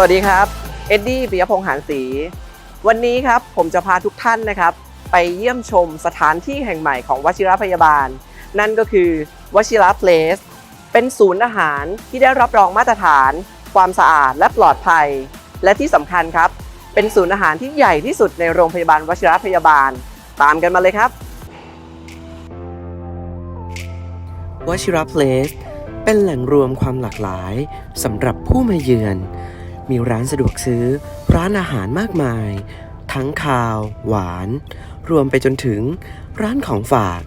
วัสดีครับ เอ็ดดี้ปิยพงษ์หานศรีวันนี้ครับผมจะพาทุกท่านนะครับ ไปเยี่ยมชมสถานที่แห่งใหม่ของวชิรพยาบาล นั่นก็คือวชิระเพลส เป็นศูนย์อาหารที่ได้รับรองมาตรฐาน ความสะอาดและปลอดภัย และที่สำคัญครับ เป็นศูนย์อาหารที่ใหญ่ที่สุดในโรงพยาบาลวชิระพยาบาล ตามกันมาเลยครับวชิระเพลสเป็นแหล่งรวมความหลากหลายสำหรับผู้มาเยือน มีร้านสะดวกซื้อ ร้านอาหารมากมาย ทั้งคาว หวาน รวมไปจนถึงร้านของฝาก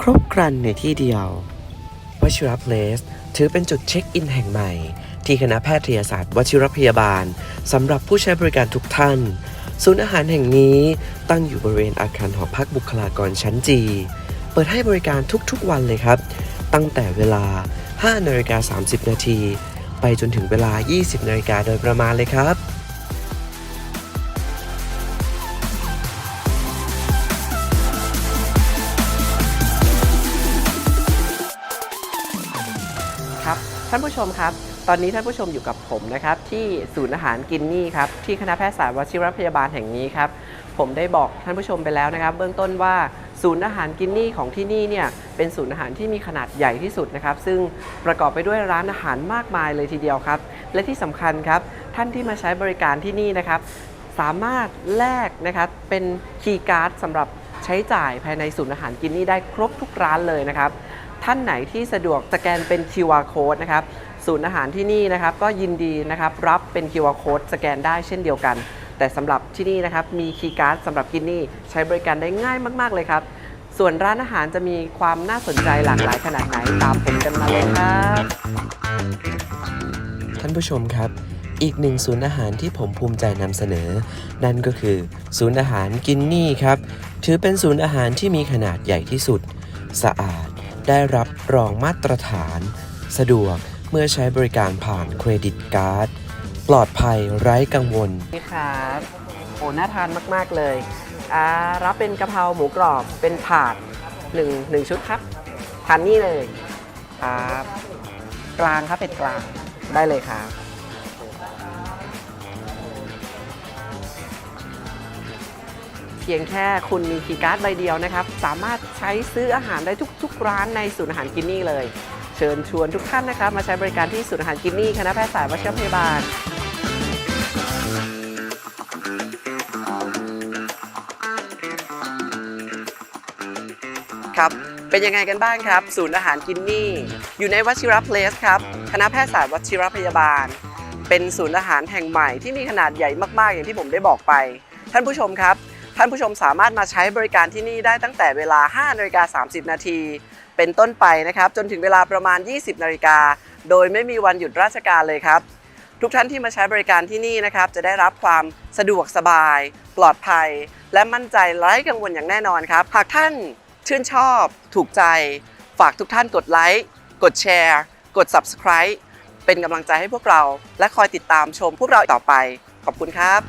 ครบครันในที่เดียววชิระเพลสถือเป็นจุดเช็คอินแห่งใหม่ ที่คณะแพทยศาสตร์วชิรพยาบาลสำหรับผู้ใช้บริการทุกท่าน ศูนย์อาหารแห่งนี้ตั้งอยู่บริเวณอาคารหอพักบุคลากรชั้นจีเปิดให้บริการทุกๆวันเลยครับ ตั้งแต่เวลา 5นาฬิกา30 นาที ไปจนถึงเวลา 20นาฬิกาโดยประมาณเลยครับครับท่านผู้ชมครับ ตอนนี้ท่านผู้ชมอยู่กับผมนะครับ ที่ศูนย์อาหารกินนี่ครับที่คณะแพทยศาสตร์วชิรพยาบาลแห่งนี้ครับ ผมได้บอกท่านผู้ชมไปแล้วนะครับ เบื้องต้นว่า ศูนย์อาหารกินนี่ของที่นี่เนี่ยเป็นศูนย์อาหารที่มีขนาดใหญ่ที่สุดนะครับ ซึ่งประกอบไปด้วยร้านอาหารมากมายเลยทีเดียวครับ และที่สำคัญครับ ท่านที่มาใช้บริการที่นี่นะครับ สามารถแลกนะครับเป็นคีย์การ์ดสำหรับใช้จ่ายภายในศูนย์อาหารกินนี่ได้ครบทุกร้านเลยนะครับ ท่านไหนที่สะดวกสแกนเป็น QR code นะครับศูนย์อาหารที่นี่นะครับก็ยินดีนะครับรับเป็น QR code สแกนได้เช่นเดียวกัน แต่สำหรับที่นี่นะครับมีคีย์การ์ดสำหรับกินนี่ใช้บริการได้ง่ายมาก ๆ เลยครับ ส่วนร้านอาหารจะมีความน่าสนใจหลากหลายขนาดไหนตามผมกันมาเลยครับท่านผู้ชมครับอีกหนึ่งศูนย์อาหารที่ผมภูมิใจนำเสนอ นั่นก็คือ ศูนย์อาหารกินนี่ครับ ถือเป็นศูนย์อาหารที่มีขนาดใหญ่ที่สุด สะอาด ได้รับรองมาตรฐาน สะดวกเมื่อใช้บริการผ่านเครดิตการ์ด ปลอดภัยไร้กังวล นี่ครับโอ้น่าทานมาก ๆ เลยอ่ารับเป็นกะเพราหมูกรอบเป็นถาดหนึ่งหนึ่งชุดครับทานนี่เลยครับกลางครับเป็ดกลางได้เลยครับ เพียงแค่คุณมีคีย์การ์ดใบเดียวนะครับ สามารถใช้ซื้ออาหารได้ทุก ๆ ร้านในศูนย์อาหารกินนี่เลย เชิญชวนทุกท่านนะครับ มาใช้บริการที่ศูนย์อาหารกินนี่คณะแพทยศาสตร์วชิรพยาบาล เป็นยังไงกันบ้างครับ ศูนย์อาหารกินนี่ อยู่ในวชิระเพลสครับคณะแพทยศาสตร์วชิรพยาบาล เป็นศูนย์อาหารแห่งใหม่ที่มีขนาดใหญ่มากๆ อย่างที่ผมได้บอกไป ท่านผู้ชมครับ ท่านผู้ชมสามารถมาใช้บริการที่นี่ได้ตั้งแต่เวลา5นาฬิกา30 นาทีเป็นต้นไปนะครับจนถึงเวลาประมาณ 20 นาฬิกา โดยไม่มีวันหยุดราชการเลยครับทุกท่านที่มาใช้บริการที่นี่นะครับ จะได้รับความสะดวกสบาย ปลอดภัย และมั่นใจไร้กังวลอย่างแน่นอนครับ หากท่าน ชื่นชอบ ถูกใจ ฝากทุกท่านกดไลค์ กดแชร์ กด subscribe เป็นกำลังใจให้พวกเรา และคอยติดตามชมพวกเราต่อไป ขอบคุณครับ